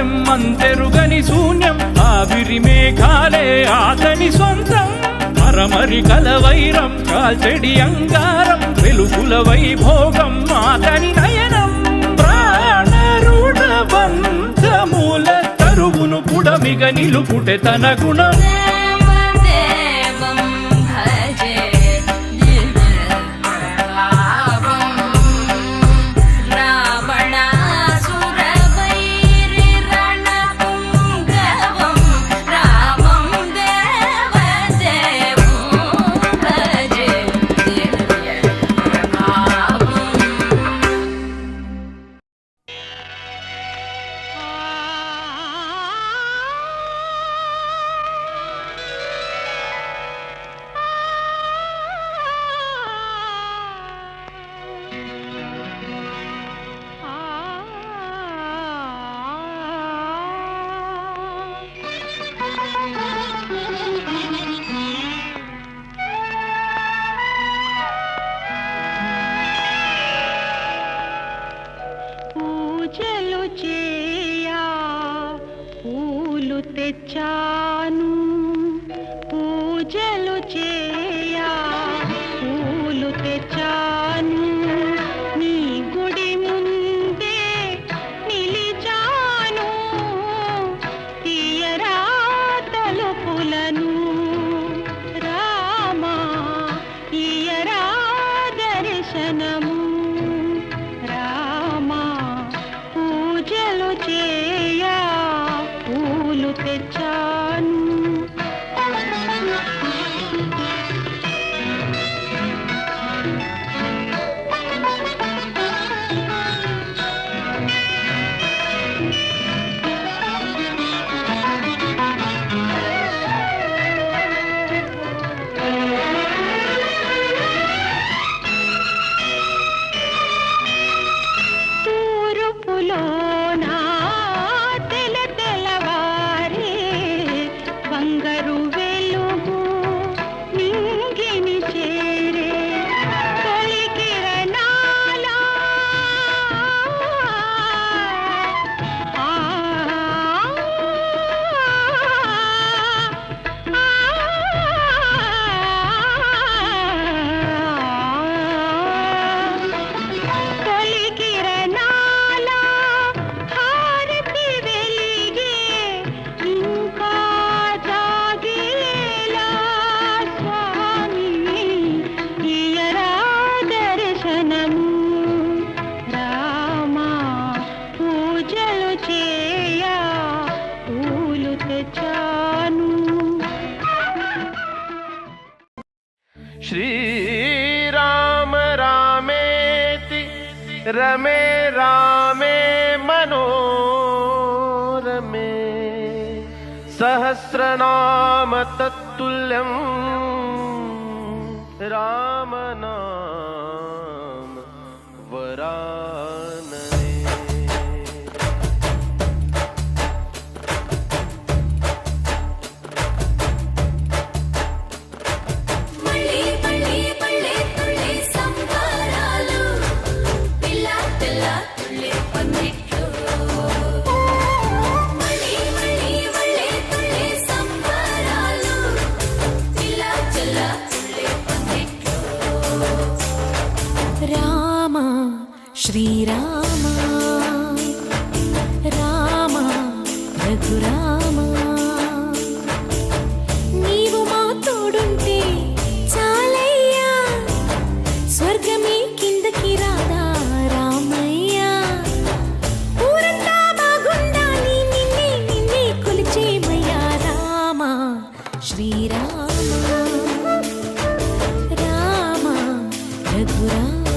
ఆకాశం శూన్యం. ఆవిరి మేఘాలే అతని సొంతం మరమరి కలవైరం కాల్చెడి అంగారం. వెలుగుల వైభోగం అతని నయనం. ప్రాణరుణ బంధముల తరువును పుడమిగ నిలుపుటె తన గుణం. श्रीराम रामेति रमे रामे मनोरमे। सहस्रनाम तत्तुल्यं మరపురా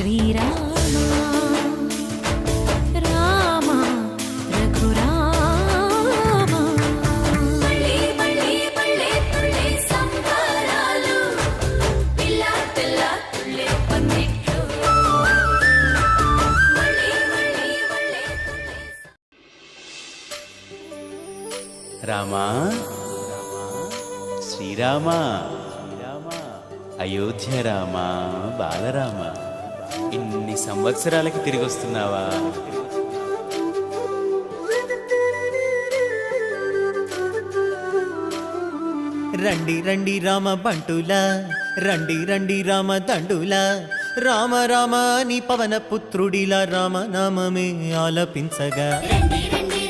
శ్రీరామ రామా శ్రీరామ? అయోధ్య రామా? బాలరామా? ఇన్ని సంవత్సరాలకి తిరిగి వస్తున్నావా? రండి రండి రామ బంటులా రండి రండి రామ దండులా. రామ రామ నీ పవన పుత్రుడిలా రామ నామమే ఆలపించగా. రండి రండి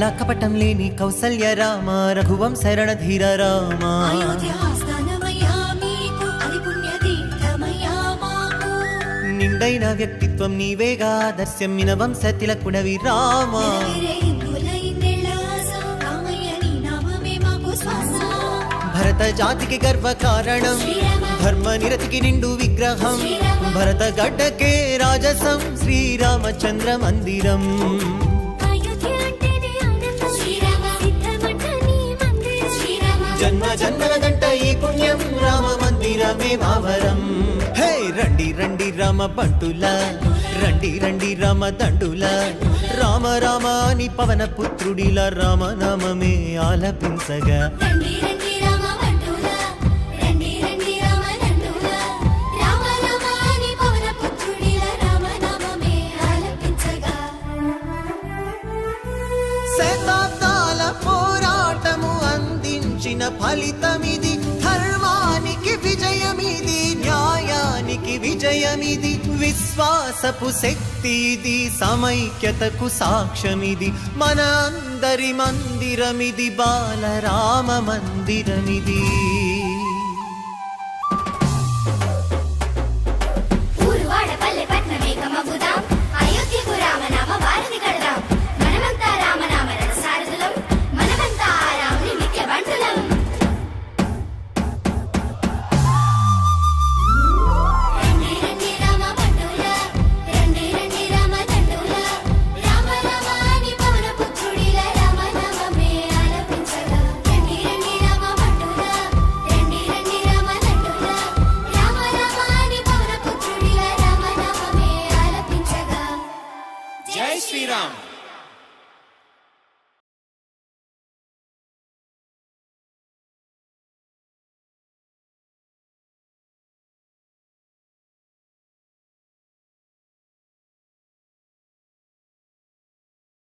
కల్లా కపటం లేని కౌసల్య రామ రఘువం శరణ ధీర రామ నిండైన వ్యక్తిత్వం నీవేగా దర్శం మిన వంశ తిలకుడవి రామ. భరత జాతికి గర్వ కారణం ధర్మ నిరతికి నిండు విగ్రహం. భరత గడ్డకే రాజసం శ్రీరామచంద్ర మందిరం. జన్మ జన్మల గంట ఈ పుణ్యం. రామ మందిరమే మావరం. హే రండి రండి రామ బంటుల రండి రండి రామ దండుల. రామ రామ అని పవన పుత్రుడిలా రామనామమే ఆలపించగా. అందించిన ఫలితమిది. ధర్మానికి విజయమిది న్యాయానికి విజయమిది. విశ్వాసపు శక్తి ఇది సమైక్యతకు సాక్ష్యమిది. మన అందరి మందిరమిది బాలరామ మందిరమిది.